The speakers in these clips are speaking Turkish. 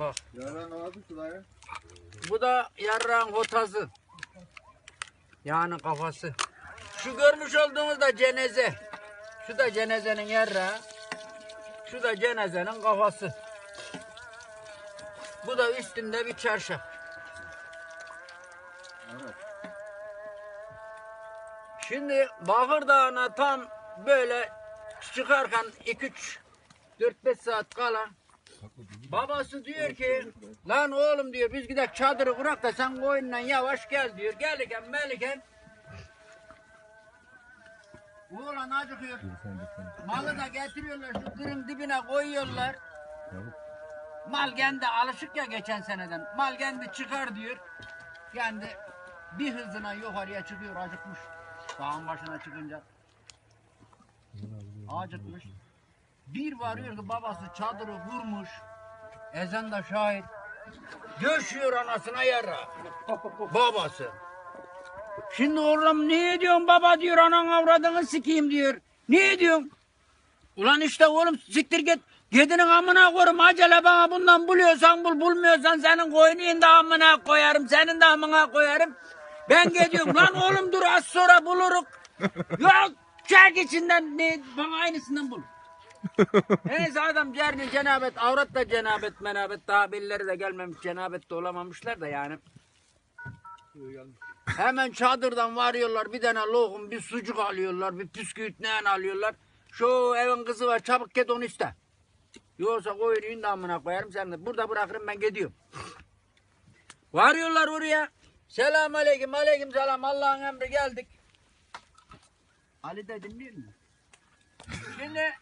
Bak. Yaran ağzı şuraya. Bu da yarrağın hotazı. Yani kafası. Şu görmüş olduğunuz da ceneze. Şu da cenezenin yarrağı. Şu da cenezenin kafası. Bu da üstünde bir çarşaf. Evet. Şimdi Bakır Dağı'na tam böyle çıkarken 2-3 4-5 saat kala babası diyor ki lan oğlum diyor biz gidelim çadırı kurak da sen koyunla yavaş gel diyor. Gelirken meliken Oğlan acıkıyor. Malı da getiriyorlar şu kırın dibine koyuyorlar. Mal kendi alışık ya geçen seneden. Mal kendi çıkar diyor. Kendi bir hızına yukarıya çıkıyor acıkmış. Dağın başına çıkınca. Acıkmış. Bir varıyor ki babası çadırı kurmuş. Ezan da şahit. Döşüyor anasına yara. Babası. Şimdi oğlum ne diyorsun baba diyor anan avradını sikeyim diyor. Ne diyorsun? Ulan işte oğlum siktir git. Gidinin amına koyarım acele bana bundan buluyorsan bul bulmuyorsan senin koyunun da amına koyarım senin de amına koyarım. Ben gidiyorum lan oğlum dur az sonra buluruk. Yok çek içinden ne bana aynısından bul. Neyse adam cerni cenabet avrat da cenabet menabet daha de gelmemiş cenabet de olamamışlar da yani. Hemen çadırdan varıyorlar bir tane lokum bir sucuk alıyorlar bir püsküvit ne alıyorlar. Şu evin kızı var çabuk git onu iste. Yoksa koyunu damına koyarım sen de. Burada bırakırım ben gidiyorum. Varıyorlar oraya. Selam aleyküm aleyküm selam Allah'ın emri geldik. Ali de dinliyor mu? Şimdi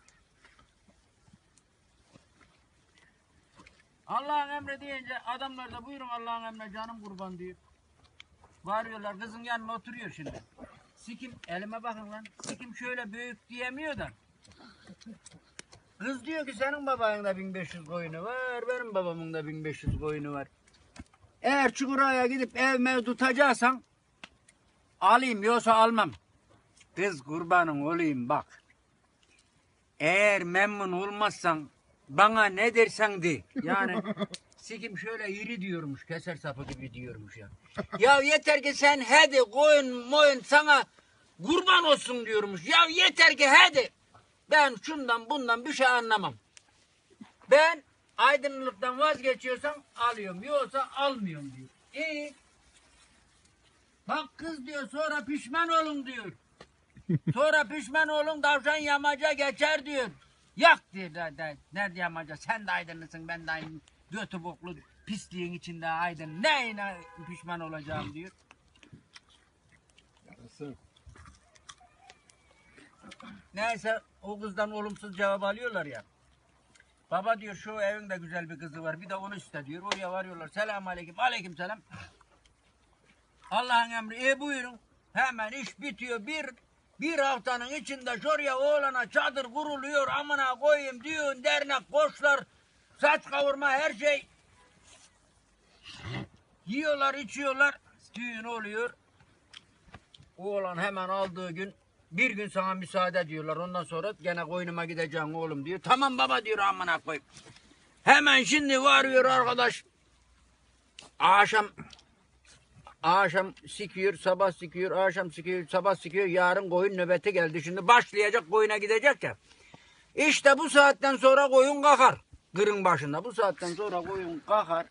Allah'ın emri deyince adamlar da buyurun Allah'ın emri canım kurban diyor. Varıyorlar kızın yanına oturuyor şimdi. Sikim elime bakın lan. Sikim şöyle büyük diyemiyor da. Kız diyor ki senin babanın da 1500 koyunu var. Benim babamın da 1500 koyunu var. Eğer Çukuraya gidip ev mev tutacaksan alayım yoksa almam. Kız kurbanın olayım bak. Eğer memnun olmazsan bana ne dersen de. Yani sikim şöyle iri diyormuş. Keser sapı gibi diyormuş ya. ya yeter ki sen hadi koyun moyun sana kurban olsun diyormuş. Ya yeter ki hadi. Ben şundan bundan bir şey anlamam. Ben aydınlıktan vazgeçiyorsam alıyorum. Yoksa almıyorum diyor. İyi. Bak kız diyor sonra pişman olun diyor. Sonra pişman olun tavşan yamaca geçer diyor. Yak diyor. De, de, nerede yamaca? Sen de aydınlısın ben de aynı götü boklu pisliğin içinde aydın. Neyine pişman olacağım diyor. Yarasın. Neyse o kızdan olumsuz cevap alıyorlar ya. Baba diyor şu evin de güzel bir kızı var bir de onu iste diyor. Oraya varıyorlar. Selam aleyküm. Aleyküm selam. Allah'ın emri. E buyurun. Hemen iş bitiyor. Bir bir haftanın içinde şuraya oğlana çadır kuruluyor. Amına koyayım düğün dernek koçlar saç kavurma her şey. Yiyorlar içiyorlar. Düğün oluyor. Oğlan hemen aldığı gün bir gün sana müsaade diyorlar. Ondan sonra gene koynuma gideceğim oğlum diyor. Tamam baba diyor amına koyayım. Hemen şimdi varıyor arkadaş. Akşam akşam sikiyor, sabah sikiyor, akşam sikiyor, sabah sikiyor. Yarın koyun nöbeti geldi. Şimdi başlayacak koyuna gidecek ya. İşte bu saatten sonra koyun kalkar. Kırın başında. Bu saatten sonra koyun kalkar.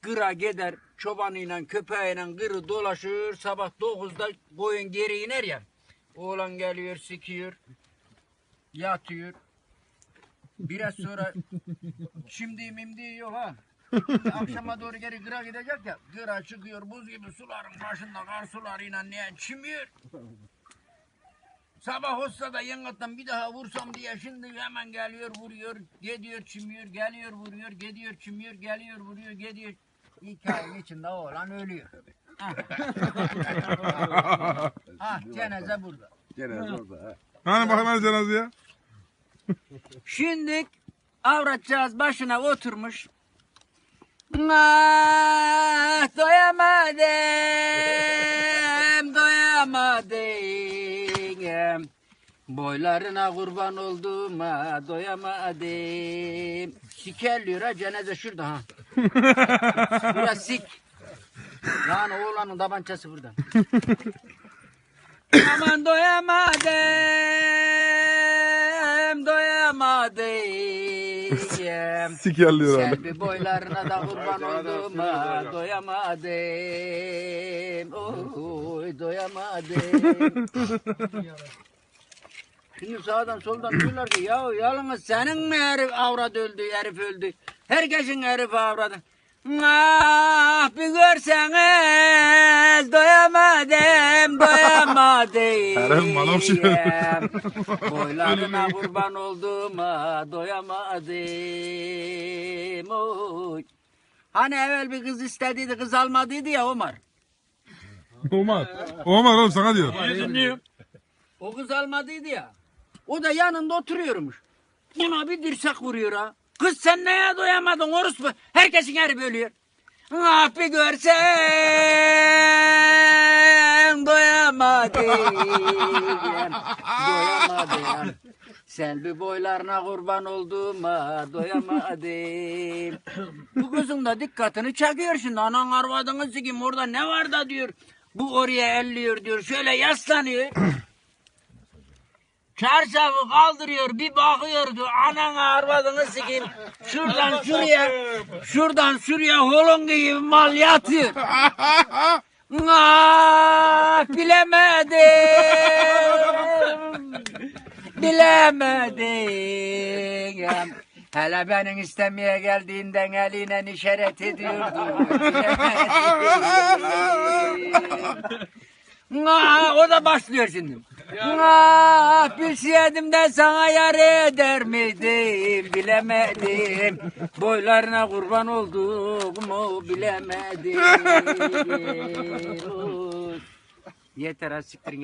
Kıra gider çobanıyla köpeğiyle kırı dolaşır. Sabah 9'da koyun geri iner ya. Oğlan geliyor sikiyor. Yatıyor. Biraz sonra şimdi mimdi yok ha. Akşama doğru geri kıra gidecek ya. Kıra çıkıyor buz gibi suların başında kar sularıyla ne çimiyor. Sabah olsa da yangattan bir daha vursam diye şimdi hemen geliyor vuruyor, gidiyor çimiyor, geliyor vuruyor, gidiyor çimiyor, geliyor vuruyor, gidiyor. İki ayın içinde oğlan ölüyor. Ah. ah cenaze burada. Gene orada. ha. Hani bakın cenazeye? Şimdi avratcağız başına oturmuş. Ah, doyamadım, doyamadım. Boylarına kurban oldum ha, doyamadım. Sikerliyor ha cenaze şurada ha. Bura sik. Yani oğlanın tabancası buradan. Aman doyamadım, doyamadım. Sikerliyor hala. Selvi boylarına da kurban oldum ha, doyamadım. Oy doyamadım. Şimdi sağdan soldan diyorlar ki ya yalnız senin mi herif avrat öldü, herif öldü. Herkesin herif avradı. Ah bir görseniz doyamadım, doyamadım. Şey. Boylarına kurban oldum ha, doyamadım. Oy. Hani evvel bir kız istediydi, kız almadıydı ya Omar. Omar. Omar oğlum sana diyor. O kız almadıydı ya. O da yanında oturuyormuş. Buna bir dirsek vuruyor ha. Kız sen neye doyamadın orospu? Herkesin yeri bölüyor. Ah bir görsen doyamadım. doyamadım. Selvi boylarına kurban oldum ha doyamadım. Bu kızın da dikkatini çekiyor şimdi. Anan arvadını sikim orada ne var da diyor. Bu oraya elliyor diyor. Şöyle yaslanıyor. Çarşafı kaldırıyor bir bakıyor diyor anan arvadını sikeyim. Şuradan şuraya şuradan şuraya holon gibi mal yatıyor. Ah bilemedim. Bilemedim. Hele benim istemeye geldiğinden eline işaret ediyordu. Bilemedim. Aa, o da başlıyor şimdi. Aa, bilseydim de sana yar eder miydim bilemedim. Boylarına kurban oldum o bilemedim. Yeter ha siktirin.